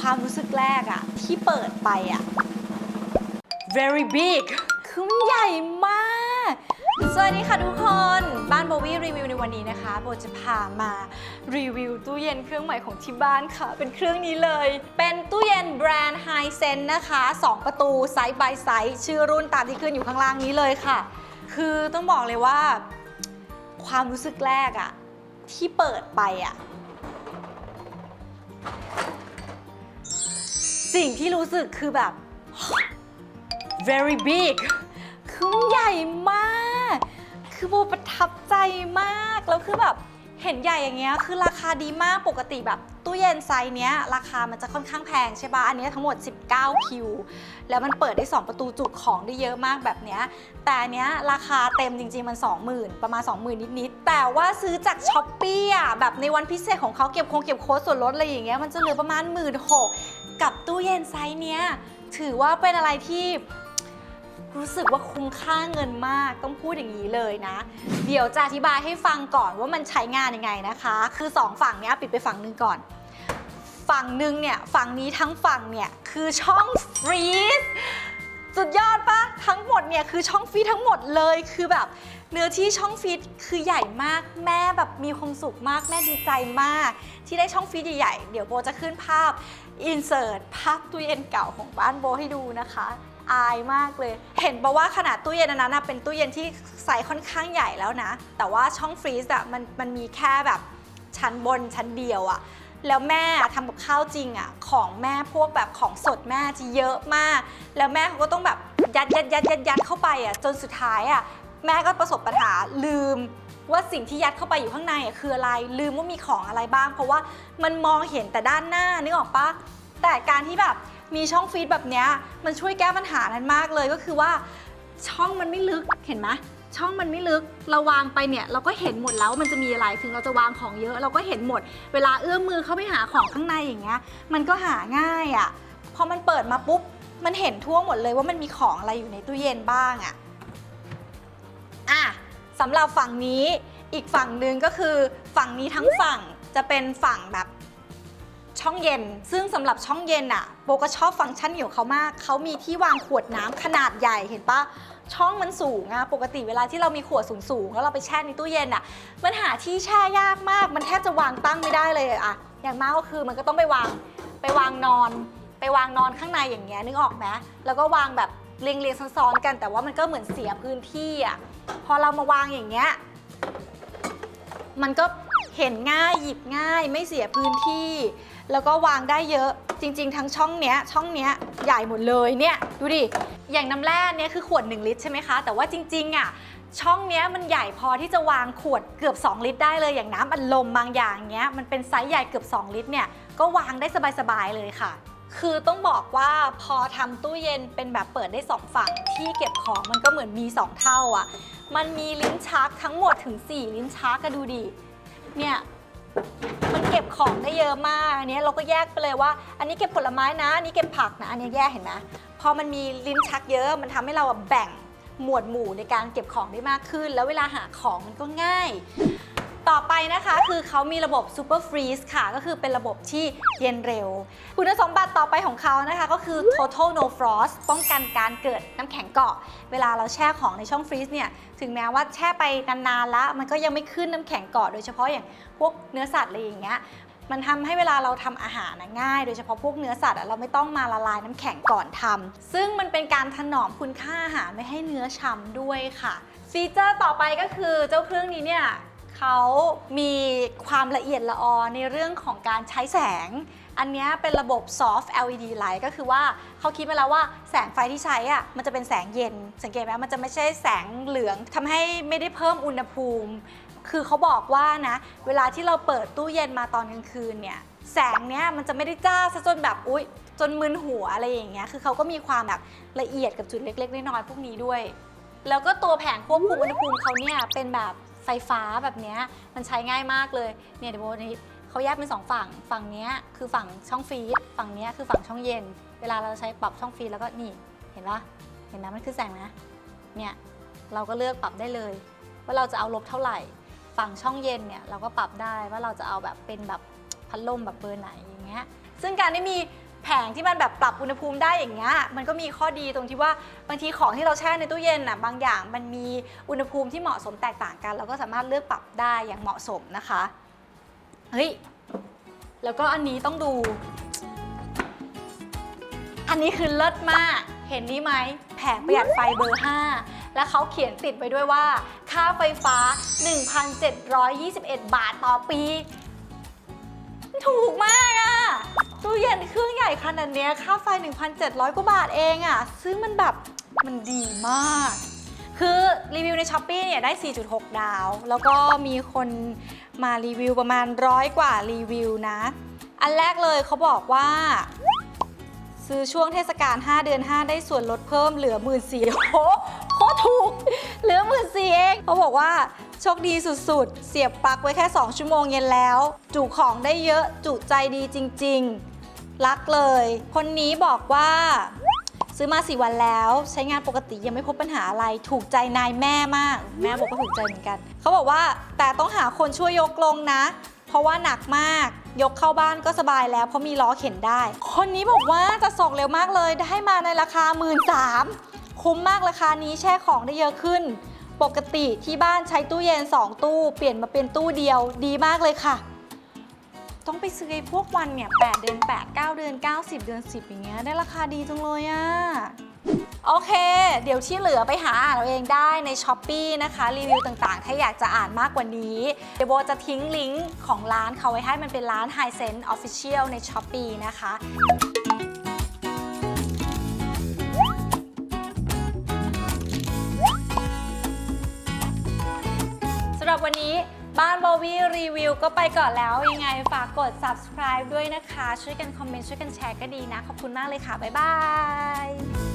ความรู้สึกแรกอะที่เปิดไปอะ very big คือมันใหญ่มาก สวัสดีค่ะทุกคน บ้านโบวี่รีวิวในวันนี้นะคะ โบจะพามารีวิวตู้เย็นเครื่องใหม่ของที่บ้านค่ะ เป็นเครื่องนี้เลย เป็นตู้เย็นแบรนด์ h i s e n นะคะ 2 ประตูไซส์ by ไซส์ชื่อรุ่นตามที่ขึ้นอยู่ข้างล่างนี้เลยค่ะ คือต้องบอกเลยว่า ความรู้สึกแรกอะที่เปิดไปอะ สิ่งที่รู้สึกคือแบบ very big คือมันใหญ่มาก คือโบประทับใจมาก แล้วคือแบบเห็นใหญ่อย่างเงี้ย คือราคาดีมาก ปกติแบบตู้เย็นไซส์เนี้ย ราคามันจะค่อนข้างแพงใช่ปะอันนี้ทั้งหมด 19 คิว แล้วมันเปิดได้ 2 ประตูจุของได้เยอะมากแบบเนี้ย แต่อันเนี้ยราคาเต็มจริง ๆ มัน 20,000 ประมาณ 20,000 นิด ๆ แต่ว่าซื้อจากช้อปปี้อะ แบบในวันพิเศษของเขาเก็บคงเก็บโค้ดส่วนลดอะไรอย่างเงี้ย มันจะเหลือประมาณ 1 6ื่นกับ ตู้เย็นไซส์เนี้ยถือว่าเป็นอะไรที่ รู้สึกว่าคุ้มค่าเงินมากต้องพูดอย่างนี้เลยนะ เดี๋ยวจะอธิบายให้ฟังก่อนว่ามันใช้งานยังไงนะคะ คือสองฝั่งเนี้ยปิดไปฝั่งหนึงก่อน ฝั่งหนึงเนี่ยฝั่งนี้ทั้งฝั่งเนี่ยคือช่องฟรีซสุดยอดปะทั้งหมดเนี่ยคือช่องฟรีซทั้งหมดเลยคือแบบ เนื้อที่ช่องฟรีซคือใหญ่มากแม่แบบมีความสุขมากแม่ดีใจมาก ที่ได้ช่องฟรีซใหญ่ๆเดี๋ยวโบจะขึ้นภาพ อินเสิร์ตภาพตู้เย็นเก่าของบ้านโบให้ดูนะคะ อายมากเลย เห็นบอกว่าขนาดตู้เย็นอันนั้นนะเป็นตู้เย็นที่ไซส์ค่อนข้างใหญ่แล้วนะ แต่ว่าช่องฟรีซอะมันมันมีแค่แบบชั้นบนชั้นเดียวอะแล้วแม่ทำกับข้าวจริงอะของแม่พวกแบบของสดแม่จะเยอะมาก แล้วแม่เขาก็ต้องแบบยัดยัดยัดยัดยัดเข้าไปอะจนสุดท้ายอะแม่ก็ประสบปัญหาลืม ว่าสิ่งที่ยัดเข้าไปอยู่ข้างในอะคืออะไร ลืมว่ามีของอะไรบ้าง เพราะว่ามันมองเห็นแต่ด้านหน้านึกออกปะแต่การที่แบบมีช่องฟีดแบบเนี้ยมันช่วยแก้ปัญหานั้นมากเลยก็คือว่า ช่องมันไม่ลึกเห็นไหมช่องมันไม่ลึกเราวางไปเนี่ยเราก็เห็นหมดแล้วว่ามันจะมีอะไรถึงเราจะวางของเยอะ เราก็เห็นหมด เวลาเอื้อมมือเข้าไปหาของข้างในอย่างเงี้ยมันก็หาง่ายอะ่ะพอมันเปิดมาปุ๊บมันเห็นทั่วหมดเลยว่ามันมีของอะไรอยู่ในตู้เย็นบ้างอะอะสำหรับฝั่งนี้ อีกฝั่งหนึ่งก็คือฝั่งนี้ทั้งฝั่งจะเป็นฝั่งแบบช่องเย็น ซึ่งสำหรับช่องเย็นอะโบก็ชอบฟังก์ชันของเขามาก เขามีที่วางขวดน้ำขนาดใหญ่เห็นปะช่องมันสูงอะปกติเวลาที่เรามีขวดสูงๆแล้วเราไปแช่ในตู้เย็นอะมันหาที่แช่ยากมาก มันแทบจะวางตั้งไม่ได้เลยอะอย่างมากก็คือมันก็ต้องไปวางไปวางนอน ไปวางนอนข้างในอย่างเงี้ยนึกออกไหมแล้วก็วางแบบเรียงเรียงๆซ้อนๆกัน แต่ว่ามันก็เหมือนเสียพื้นที่อะพอเรามาวางอย่างเงี้ย มันก็เห็นง่ายหยิบง่าย ไม่เสียพื้นที่ แล้วก็วางได้เยอะจริง ๆ ทั้งช่องเนี้ยช่องเนี้ยใหญ่หมดเลยเนี่ยดูดิอย่างน้ำแร่เนี้ยคือขวด 1 ลิตรใช่ไหมคะ แต่ว่าจริงๆอะช่องเนี้ยมันใหญ่พอที่จะวางขวดเกือบ 2 ลิตรได้เลยอย่างน้ำอัดลมบางอย่างเนี้ยมันเป็นไซส์ใหญ่เกือบ 2 ลิตรเนี่ยก็วางได้สบายๆเลยค่ะคือต้องบอกว่าพอทำตู้เย็นเป็นแบบเปิดได้สองฝั่งที่เก็บของมันก็เหมือนมี 2 เท่าอะ มันมีลิ้นชักทั้งหมดถึง 4 ลิ้นชักก็ดูดิ เนี่ย มันเก็บของได้เยอะมาก อันนี้เราก็แยกไปเลยว่า อันนี้เก็บผลไม้นะ อันนี้เก็บผักนะ อันนี้แยกเห็นไหมพอมันมีลิ้นชักเยอะ มันทำให้เราแบ่งหมวดหมู่ในการเก็บของได้มากขึ้น แล้วเวลาหาของมันก็ง่าย ต่อไปนะคะคือเขามีระบบ Super Freeze ค่ะ ก็คือเป็นระบบที่เย็นเร็ว คุณสมบัติต่อไปของเขานะคะ ก็คือ Total No Frost ป้องกันการเกิดน้ำแข็งเกาะ เวลาเราแช่ของในช่องฟรีซเนี่ย ถึงแม้ว่าแช่ไปนานๆแล้ว มันก็ยังไม่ขึ้นน้ำแข็งเกาะ โดยเฉพาะอย่างพวกเนื้อสัตว์อะไรอย่างเงี้ยมันทำให้เวลาเราทำอาหารนะง่าย โดยเฉพาะพวกเนื้อสัตว์เราไม่ต้องมาละลายน้ำแข็งก่อนทำซึ่งมันเป็นการถนอมคุณค่าอาหารไม่ให้เนื้อช้ำด้วยค่ะ ฟีเจอร์ต่อไปก็คือเจ้าเครื่องนี้เนี่ย เขามีความละเอียดละออในเรื่องของการใช้แสง อันนี้เป็นระบบ soft LED light ก็คือว่าเขาคิดมาแล้วว่าแสงไฟที่ใช้อะมันจะเป็นแสงเย็น สังเกตไหมมันจะไม่ใช่แสงเหลืองทำให้ไม่ได้เพิ่มอุณหภูมิ คือเขาบอกว่านะ เวลาที่เราเปิดตู้เย็นมาตอนกลางคืนเนี่ยแสงเนี้ยมันจะไม่ได้จ้าซะจนแบบอุ๊ยจนมึนหัวอะไรอย่างเงี้ย คือเขาก็มีความแบบละเอียดกับจุดเล็กๆน้อยๆพวกนี้ด้วย แล้วก็ตัวแผงควบคุมอุณหภูมิเขาเนี่ยเป็นแบบ ฟฟ้าแบบเนี้ยมันใช้ง่ายมากเลยเนี่ยเดี๋ยวโบนี้เขาแยกเป็นสองฝั่ง ฝั่งนี้คือฝั่งช่องฟีด ฝั่งนี้คือฝั่งช่องเย็น เวลาเราใช้ปรับช่องฟีดแล้วก็นี่เห็นปะเห็นนะมันคือแสงนะ เนี่ยเราก็เลือกปรับได้เลย ว่าเราจะเอาลบเท่าไหร่ ฝั่งช่องเย็นเนี่ยเราก็ปรับได้ว่าเราจะเอาแบบเป็นแบบพัดลมแบบเบอร์ไหนอย่างเงี้ย ซึ่งการที่มี แผงที่มันแบบปรับอุณหภูมิได้อย่างเงี้ยมันก็มีข้อดีตรงที่ว่าบางทีของที่เราแช่ในตู้เย็นน่ะบางอย่างมันมีอุณหภูมิที่เหมาะสมแตกต่างกัน เราก็สามารถเลือกปรับได้อย่างเหมาะสมนะคะเฮ้ยแล้วก็อันนี้ต้องดู อันนี้คือเลิศมาก เห็นนี้ไหมแผงประหยัดไฟเบอร์ 5 แล้วเขาเขียนติดไว้ด้วยว่า ค่าไฟฟ้า 1,721 บาทต่อปี ถูกมากอะตู้เย็นเครื่องใหญ่ขนาดเนี้ยค่าไฟ 1,700 กว่าบาทเองอะซึ่งมันแบบมันดีมาก คือรีวิวใน s h อ p e e เนี่ยได้ 4.6 ดาว แล้วก็มีคนมารีวิวประมาณร้อยกว่ารีวิวนะ อันแรกเลยเขาบอกว่า ซื้อช่วงเทศกาล 5 เดือน 5 ได้ส่วนลดเพิ่มเหลือ 1 4ื่นสี่โอ้โหโคตรถูก เหลือ 1 4ื่นสี่เองเขาบอกว่า โชคดีสุดๆ เสียบปลั๊กไว้แค่ 2 ชั่วโมงเย็นแล้ว จุของได้เยอะจุใจดีจริงๆ รักเลย คนนี้บอกว่า ซื้อมา4วันแล้ว ใช้งานปกติยังไม่พบปัญหาอะไร ถูกใจนายแม่มาก แม่บอกว่าถูกใจเหมือนกัน เขาบอกว่าแต่ต้องหาคนช่วยยกลงนะ เพราะว่าหนักมากยกเข้าบ้านก็สบายแล้วเพราะมีล้อเข็นได้ คนนี้บอกว่าจะส่งเร็วมากเลยได้มาในราคา 1 3ื่นสคุ้มมากราคานี้แช่ของได้เยอะขึ้น ปกติที่บ้านใช้ตู้เย็น 2 ตู้ เปลี่ยนมาเป็นตู้เดียวดีมากเลยค่ะ ต้องไปซื้อไอ้พวกวันเนี่ย 8 เดือน 8 9 เดือน 9 10 เดือน 10 อย่างเงี้ยได้ราคาดีจังเลยอะโอเค เดี๋ยวที่เหลือไปหาอ่านเอาเองได้ใน s h อ p e e นะคะ รีวิวต่างๆ ถ้าอยากจะอ่านมากกว่านี้ เดี๋ยวโบจะทิ้งลิงก์ของร้านเขาไว้ให้มันเป็นร้าน High Sense Official ใน s h อ p e e นะคะ หรับวันนี้บ้านโบวี่รีวิวก็ไปก่อนแล้ว ยังไงฝากกด subscribe ด้วยนะคะ ช่วยกันคอมเมนต์ช่วยกันแชร์ก็ดีนะ ขอบคุณมากเลยค่ะ บ๊ายบาย